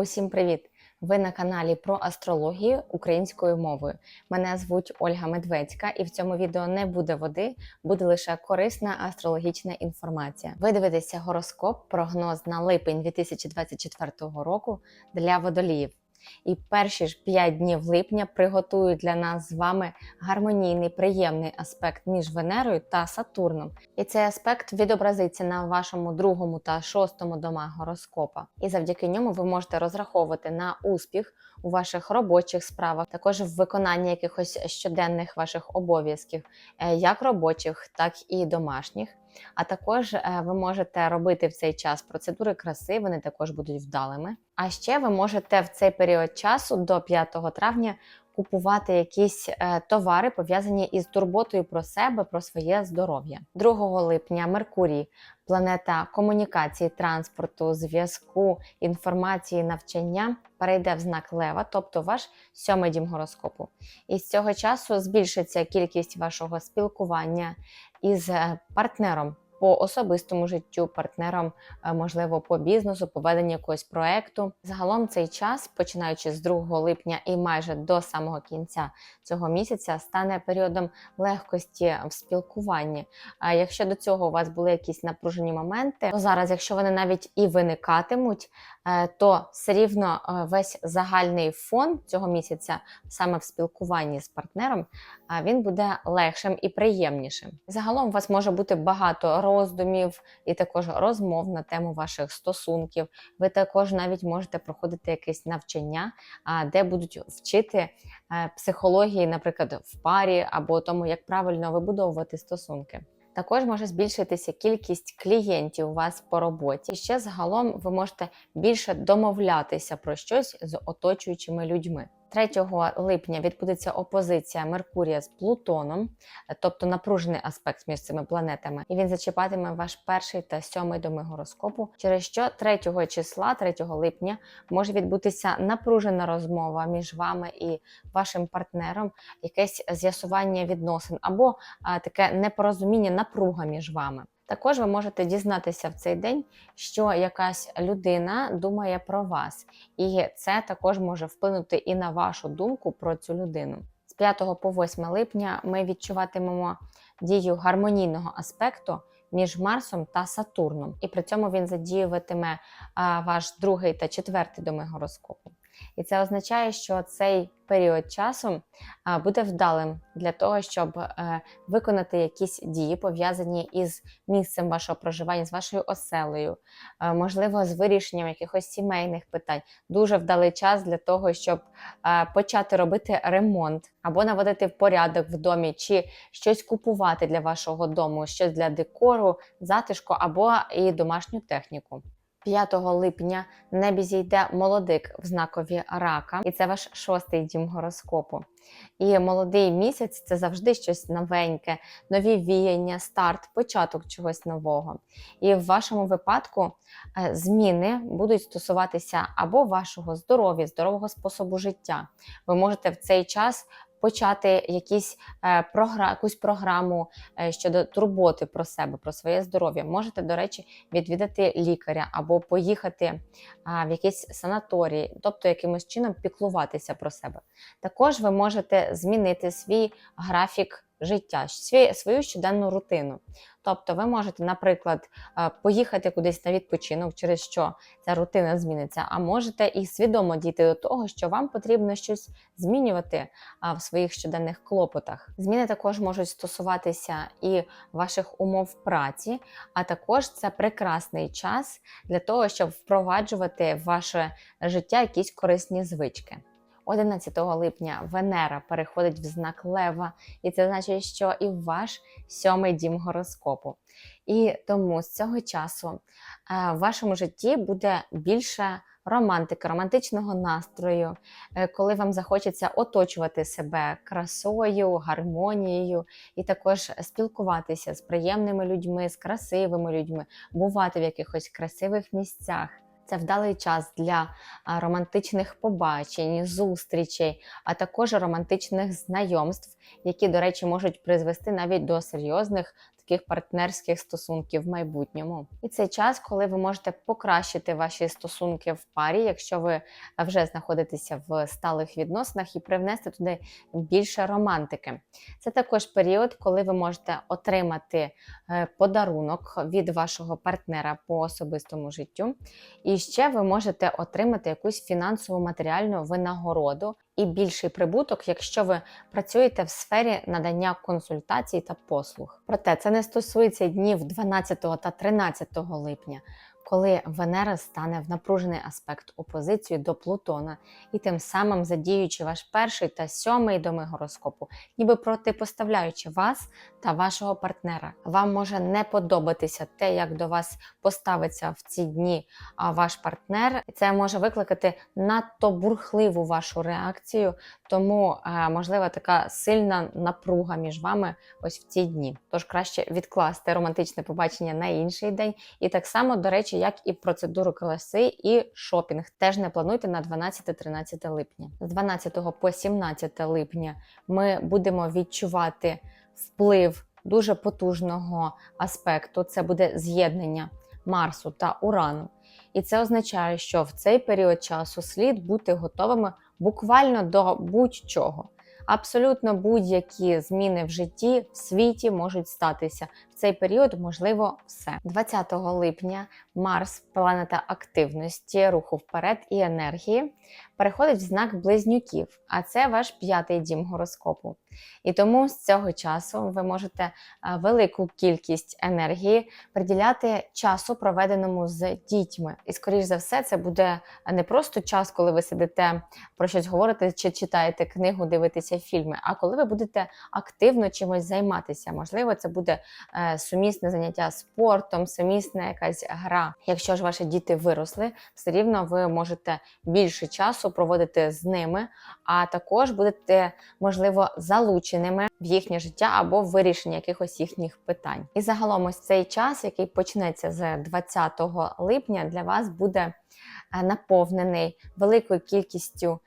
Усім привіт! Ви на каналі про астрологію українською мовою. Мене звуть Ольга Медведська, і в цьому відео не буде води, буде лише корисна астрологічна інформація. Ви дивитеся гороскоп, прогноз на липень 2024 року для водоліїв. І перші ж 5 днів липня приготують для нас з вами гармонійний, приємний аспект між Венерою та Сатурном. І цей аспект відобразиться на вашому другому та шостому домах гороскопа. І завдяки ньому ви можете розраховувати на успіх у ваших робочих справах, також в виконанні якихось щоденних ваших обов'язків, е, як робочих, так і домашніх. А також е, ви можете робити в цей час процедури краси, вони також будуть вдалими. А ще ви можете в цей період часу до 5 травня купувати якісь е, товари, пов'язані із турботою про себе, про своє здоров'я. 2 липня Меркурій, планета комунікації, транспорту, зв'язку, інформації, навчання, перейде в знак Лева, тобто ваш сьомий дім гороскопу. І з цього часу збільшиться кількість вашого спілкування із е, партнером по особистому життю, партнером, е, можливо, по бізнесу, по веденню якогось проекту. Загалом цей час, починаючи з 2 липня і майже до самого кінця цього місяця, стане періодом легкості в спілкуванні. А якщо до цього у вас були якісь напружені моменти, то зараз, якщо вони навіть і виникатимуть, е, то все рівно е, весь загальний фон цього місяця, саме в спілкуванні з партнером, він буде легшим і приємнішим. Загалом у вас може бути багато роздумів і також розмов на тему ваших стосунків. Ви також навіть можете проходити якесь навчання, де будуть вчити е, психології, наприклад, в парі або тому, як правильно вибудовувати стосунки. Також може збільшитися кількість клієнтів у вас по роботі. І ще загалом ви можете більше домовлятися про щось з оточуючими людьми. 3 липня відбудеться опозиція Меркурія з Плутоном, тобто напружений аспект між цими планетами, і він зачіпатиме ваш перший та сьомий доми гороскопу, через що 3 числа, 3 липня, може відбутися напружена розмова між вами і вашим партнером, якесь з'ясування відносин або таке непорозуміння, напруга між вами. Також ви можете дізнатися в цей день, що якась людина думає про вас, і це також може вплинути і на вашу думку про цю людину. З 5 по 8 липня ми відчуватимемо дію гармонійного аспекту між Марсом та Сатурном, і при цьому він задіюватиме ваш другий та четвертий доми гороскопу. І це означає, що цей період часу буде вдалим для того, щоб е, виконати якісь дії, пов'язані із місцем вашого проживання, з вашою оселею, е, можливо, з вирішенням якихось сімейних питань. Дуже вдалий час для того, щоб е, почати робити ремонт або наводити в порядок в домі, чи щось купувати для вашого дому, щось для декору, затишку або і домашню техніку. 5 липня небі зійде молодик в знакові рака, і це ваш шостий дім гороскопу. І молодий місяць це завжди щось новеньке, нові віяння, старт, початок чогось нового. І в вашому випадку е, зміни будуть стосуватися або вашого здоров'я, здорового способу життя. Ви можете в цей час почати якісь, е, програ... якусь програму е, щодо турботи про себе, про своє здоров'я. Можете, до речі, відвідати лікаря або поїхати е, в якийсь санаторій, тобто якимось чином піклуватися про себе. Також ви можете змінити свій графік життя, свою щоденну рутину. Тобто, ви можете, наприклад, е, поїхати кудись на відпочинок, через що ця рутина зміниться, а можете і свідомо дійти до того, що вам потрібно щось змінювати е, в своїх щоденних клопотах. Зміни також можуть стосуватися і ваших умов праці, а також це прекрасний час для того, щоб впроваджувати в ваше життя якісь корисні звички. 11 липня Венера переходить в знак Лева, і це значить, що і ваш сьомий дім гороскопу. І тому з цього часу е, в вашому житті буде більше романтики, романтичного настрою, е, коли вам захочеться оточувати себе красою, гармонією, і також спілкуватися з приємними людьми, з красивими людьми, бувати в якихось красивих місцях. Це вдалий час для романтичних побачень, зустрічей, а також романтичних знайомств, які, до речі, можуть призвести навіть до серйозних близьких партнерських стосунків в майбутньому. І це час, коли ви можете покращити ваші стосунки в парі, якщо ви вже знаходитеся в сталих відносинах, і привнести туди більше романтики. Це також період, коли ви можете отримати е, подарунок від вашого партнера по особистому життю. І ще ви можете отримати якусь фінансову матеріальну винагороду і більший прибуток, якщо ви працюєте в сфері надання консультацій та послуг. Проте це не стосується днів 12 та 13 липня. Коли Венера стане в напружений аспект опозицію до Плутона, і тим самим задіючи ваш перший та сьомий доми гороскопу, ніби протипоставляючи вас та вашого партнера, вам може не подобатися те, як до вас поставиться в ці дні ваш партнер. Це може викликати надто бурхливу вашу реакцію, тому е, можлива така сильна напруга між вами ось в ці дні. Тож краще відкласти романтичне побачення на інший день. І так само, до речі, як і процедуру колеси і шопінг. Теж не плануйте на 12-13 липня. З 12 по 17 липня ми будемо відчувати вплив дуже потужного аспекту. Це буде з'єднання Марсу та Урану. І це означає, що в цей період часу слід бути готовими буквально до будь-чого. Абсолютно будь-які зміни в житті в світі можуть статися цей період. Можливо, все 20 липня. Марс, планета активності, руху вперед і енергії, переходить в знак близнюків, а це ваш п'ятий дім гороскопу. І тому з цього часу ви можете е, велику кількість енергії приділяти часу, проведеному з дітьми. І, скоріш за все, це буде не просто час, коли ви сидите про щось говорите чи читаєте книгу, дивитеся фільми, а коли ви будете активно чимось займатися. Можливо, це буде е, сумісне заняття спортом, сумісна якась гра. Якщо ж ваші діти виросли, все рівно ви можете більше часу проводити з ними, а також будете, можливо, залученими в їхнє життя або в вирішення якихось їхніх питань. І загалом ось цей час, який почнеться з 20 липня, для вас буде е, наповнений великою кількістю.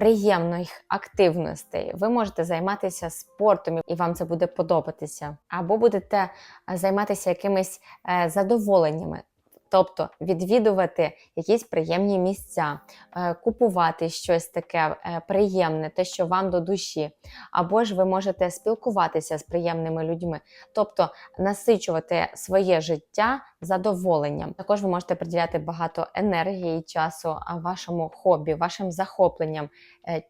Приємних активностей ви можете займатися спортом, і вам це буде подобатися, або будете е, займатися якимись е, задоволеннями. Тобто відвідувати якісь приємні місця, е, купувати щось таке е, приємне, те, що вам до душі, або ж ви можете спілкуватися з приємними людьми, тобто насичувати своє життя задоволенням. Також ви можете приділяти багато енергії і часу вашому хобі, вашим захопленням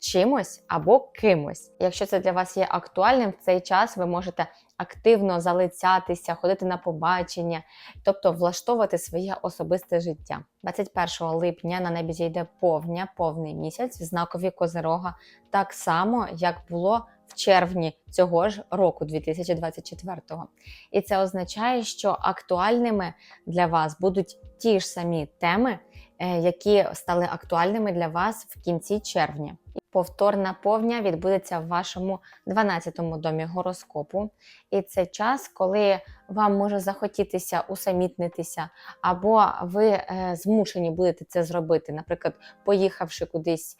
чимось або кимось. Якщо це для вас є актуальним, в цей час ви можете активно залицятися, ходити на побачення, тобто влаштовувати своє особисте життя. 21 липня на небі зійде повня, повний місяць в знакові Козирога, так само, як було в червні цього ж року, 2024-го. І це означає, що актуальними для вас будуть ті ж самі теми, е, які стали актуальними для вас в кінці червня. Повторна повня відбудеться в вашому 12-му домі гороскопу. І це час, коли вам може захотітися усамітнитися, або ви е, змушені будете це зробити, наприклад, поїхавши кудись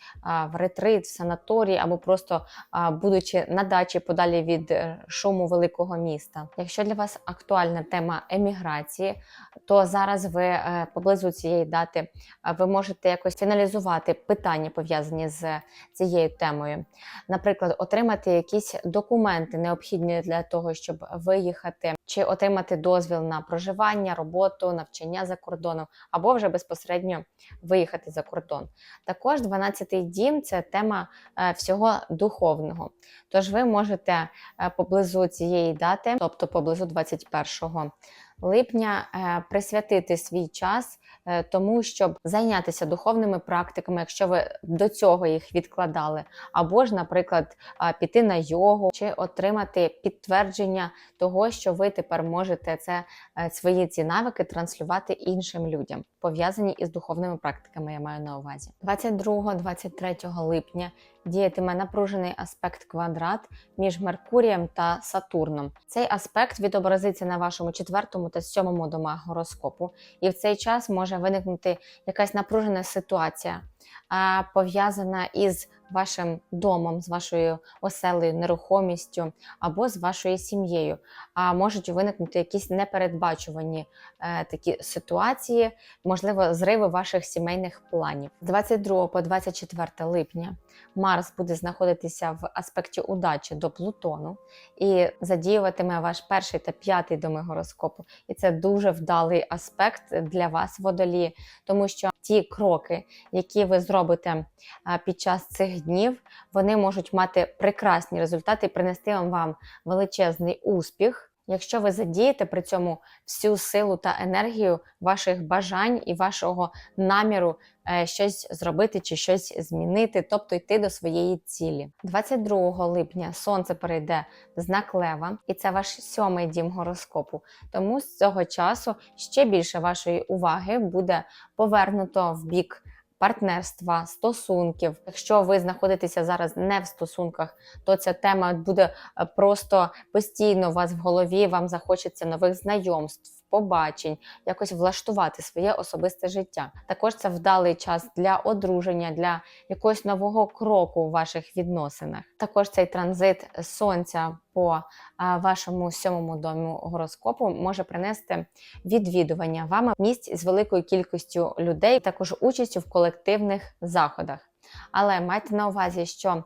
в ретрит, в санаторій, або просто будучи на дачі подалі від е, шуму великого міста. Якщо для вас актуальна тема еміграції, то зараз ви е, поблизу цієї дати ви можете якось фіналізувати питання пов'язані з цією темою. Наприклад, отримати якісь документи необхідні для того, щоб виїхати, чи отримати дозвіл на проживання, роботу, навчання за кордоном, або вже безпосередньо виїхати за кордон. Також 12-й дім це тема е, всього духовного. Тож ви можете е, поблизу цієї дати, тобто поблизу 21 липня, е, присвятити свій час е, тому, щоб зайнятися духовними практиками, якщо ви до цього їх відкладали, або ж, наприклад, піти на йогу чи отримати підтвердження того, що ви тепер можете це е, свої ці навики транслювати іншим людям, пов'язані із духовними практиками. Я маю на увазі 22-23 липня. Діятиме напружений аспект квадрат між Меркурієм та Сатурном. Цей аспект відобразиться на вашому четвертому та сьомому домах гороскопу, і в цей час може виникнути якась напружена ситуація. Пов'язана із вашим домом, з вашою оселею, нерухомістю або з вашою сім'єю. А можуть виникнути якісь непередбачувані е, такі ситуації, можливо, зриви ваших сімейних планів. З 22 по 24 липня Марс буде знаходитися в аспекті удачі до Плутону і задіюватиме ваш перший та п'ятий доми гороскопу. І це дуже вдалий аспект для вас, водолії, тому що ті кроки, які ви зробите під час цих днів, вони можуть мати прекрасні результати і принести вам, вам величезний успіх. Якщо ви задієте при цьому всю силу та енергію ваших бажань і вашого наміру е, щось зробити чи щось змінити, тобто йти до своєї цілі. 22 липня сонце перейде в знак Лева, і це ваш сьомий дім гороскопу. Тому з цього часу ще більше вашої уваги буде повернуто в бік. Партнерства, стосунків. Якщо ви знаходитеся зараз не в стосунках, то ця тема буде е, просто постійно у вас в голові. Вам захочеться нових знайомств, побачень, якось влаштувати своє особисте життя. Також це вдалий час для одруження, для якогось нового кроку у ваших відносинах. Також цей транзит сонця по вашому сьомому домі гороскопу може принести відвідування вами місць з великою кількістю людей, також участю в колективних заходах. Але майте на увазі, що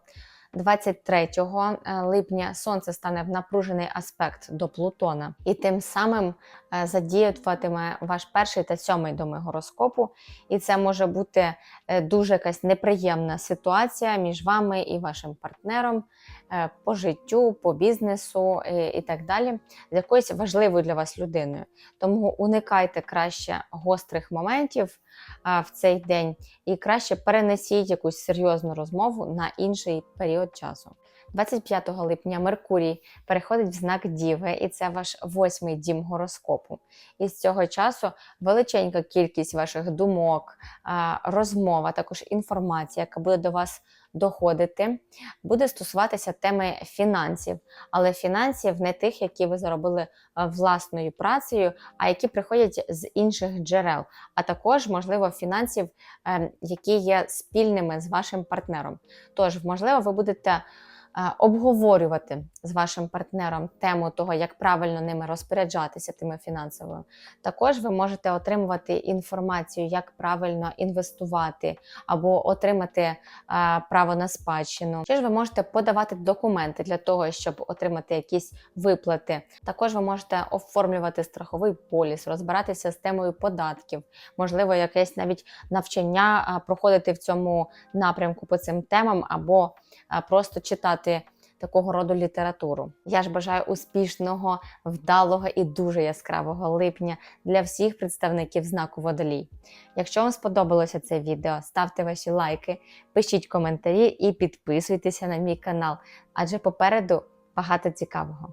23 липня сонце стане в напружений аспект до Плутона, і тим самим е, задіятиме ваш перший та сьомий доми гороскопу. І це може бути е, дуже якась неприємна ситуація між вами і вашим партнером е, по життю, по бізнесу і так далі, з якоюсь важливою для вас людиною. Тому уникайте краще гострих моментів в цей день і краще перенесіть якусь серйозну розмову на інший період часу. 25 липня Меркурій переходить в знак Діви, і це ваш восьмий дім гороскопу. І з цього часу величенька кількість ваших думок, розмова, також інформація, яка буде до вас доходити, буде стосуватися теми фінансів, але фінансів не тих, які ви заробили власною працею, а які приходять з інших джерел, а також, можливо, фінансів, ем, які є спільними з вашим партнером. Тож, можливо, ви будете обговорювати з вашим партнером тему того, як правильно ними розпоряджатися тими фінансовими. Також ви можете отримувати інформацію, як правильно інвестувати або отримати право на спадщину. Чи ж ви можете подавати документи для того, щоб отримати якісь виплати. Також ви можете оформлювати страховий поліс, розбиратися з темою податків, можливо, якесь навіть навчання проходити в цьому напрямку по цим темам, або просто читати такого роду літературу. Я ж бажаю успішного, вдалого і дуже яскравого липня для всіх представників знаку водолій. Якщо вам сподобалося це відео, ставте ваші лайки, пишіть коментарі і підписуйтеся на мій канал, адже попереду багато цікавого.